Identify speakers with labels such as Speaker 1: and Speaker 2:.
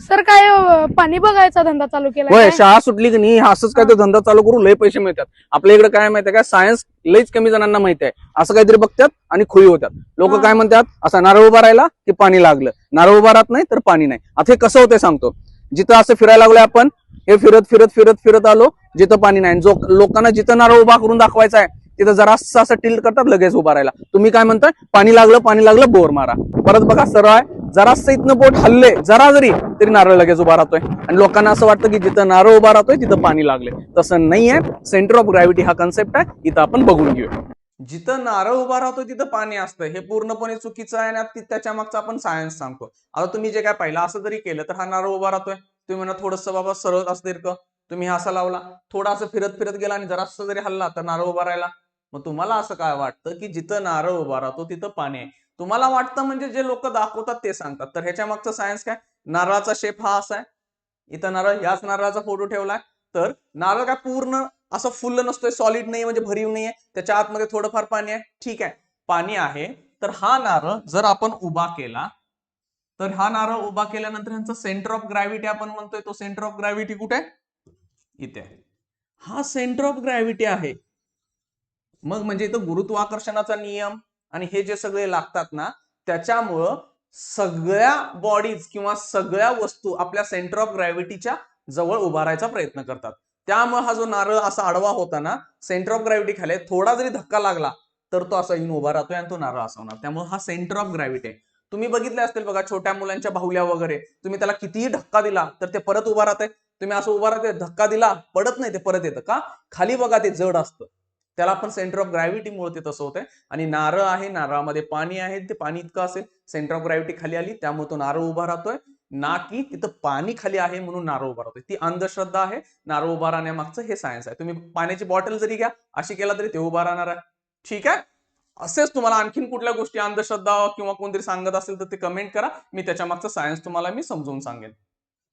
Speaker 1: Sir काय अं, पाणी बघायचा धंदा चालू केला
Speaker 2: शाळा सुटली की नाही असंच काय ते धंदा चालू करून लय पैसे मिळतात. आपल्या इकडे काय माहितीये काय सायन्स लईच कमी जणांना माहिती आहे. असं काहीतरी बघतात आणि खुळी होतात. लोक
Speaker 1: हा.
Speaker 2: काय म्हणतात असा नारळ उभा राहिला की पाणी लागलं. नारळ उभा राहत नाही तर पाणी नाही. आता हे कसं होतंय सांगतो. जिथं असं फिरायला लागलोय आपण हे फिरत फिरत फिरत फिरत आलो जिथं पाणी नाही. जो लोकांना जिथं नारळ उभा करून दाखवायचा आहे तिथं जरा असं टिल्ट करतात लगेच उभा राहिला तुम्ही काय म्हणताय पाणी लागलं पाणी लागलं बोर मारा. परत बघा सरळ आहे जरासं इथनं बोट हल्ले जरा जरी तरी नारळ लगेच उभा राहतोय. आणि लोकांना असं वाटतं की जिथं नारळ उभा राहतोय तिथं पाणी लागले. तसं नाही आहे सेंटर ऑफ ग्रॅव्हिटी हा कन्सेप्ट आहे. इथं आपण बघून घेऊया. जिथं नारळ उभा राहतोय तिथं पाणी असतं. हे पूर्णपणे चुकीचं आहे आणि त्याच्या मागचा आपण सायन्स सांगतो. आता तुम्ही जे काय पाहिलं असं जरी केलं तर हा नारळ उभा राहतोय. तुम्ही म्हणा थोडस बाबा सरळ असतील का तुम्ही असा लावला. थोडा असं फिरत फिरत गेला आणि जरासं जरी हल्ला तर नारळ उभा राहिला. मग तुम्हाला असं काय वाटतं की जिथं नारळ उभा राहतो तिथं पाणी आहे? तुम्हाला वाटतं म्हणजे जे लोक दाखवतात ते सांगतात. तर ह्याच्या मागचं सायन्स काय? नारळाचा शेप हा असा आहे. इथं नारळ ह्याच नारळाचा फोटो ठेवलाय. तर नारळ काय पूर्ण असं फुल्ल नसतोय सॉलिड नाही म्हणजे भरीव नाहीये. त्याच्या आतमध्ये थोडंफार पाणी आहे. ठीक आहे. पाणी आहे. तर हा नारळ जर आपण उभा केला तर हा नारळ उभा केल्यानंतर ह्यांचा सेंटर ऑफ ग्रॅव्हिटी आपण म्हणतोय तो सेंटर ऑफ ग्रॅव्हिटी कुठे? आहे? इथे आहे. हा सेंटर ऑफ ग्रॅव्हिटी आहे. मग म्हणजे इथं गुरुत्वाकर्षणाचा नियम आणि हे जे सगळे लागतात ना त्याच्यामुळं सगळ्या बॉडीज किंवा सगळ्या वस्तू आपल्या सेंटर ऑफ ग्रॅव्हिटीच्या जवळ उभारायचा प्रयत्न करतात. त्यामुळे हा जो नारळ असा आडवा होता ना सेंटर ऑफ ग्रॅव्हिटी खाली थोडा जरी धक्का लागला तर तो असा येऊन उभा राहतोय आणि तो नारळ असा होणार. त्यामुळे हा सेंटर ऑफ ग्रॅव्हिटी आहे. तुम्ही बघितले असतील बघा छोट्या मुलांच्या बाहुल्या वगैरे तुम्ही त्याला कितीही धक्का दिला तर ते परत उभा राहते तुम्ही असं उभा राहते धक्का दिला पडत नाही ते परत येतं का? खाली बघा ते जड असतं. त्याला आपण सेंटर ऑफ ग्रॅव्हिटीमुळे ते तसं होतंय. आणि नारळ आहे नारळामध्ये पाणी आहे ते पाणी इतकं असेल सेंटर ऑफ ग्रॅव्हिटी खाली आली त्यामुळे तो नारळ उभा राहतोय. ना की तिथं पाणी खाली आहे म्हणून नारळ उभा राहतोय. ती अंधश्रद्धा आहे नारळ उभा राहण्यामागचं हे सायन्स आहे. तुम्ही पाण्याची बॉटल जरी घ्या अशी केला तरी ते उभा राहणार आहे. ठीक आहे? असेच तुम्हाला आणखीन कुठल्या गोष्टी अंधश्रद्धा किंवा कोणतरी सांगत असेल तर ते कमेंट करा. मी त्याच्या मागचं सायन्स तुम्हाला मी समजून सांगेन.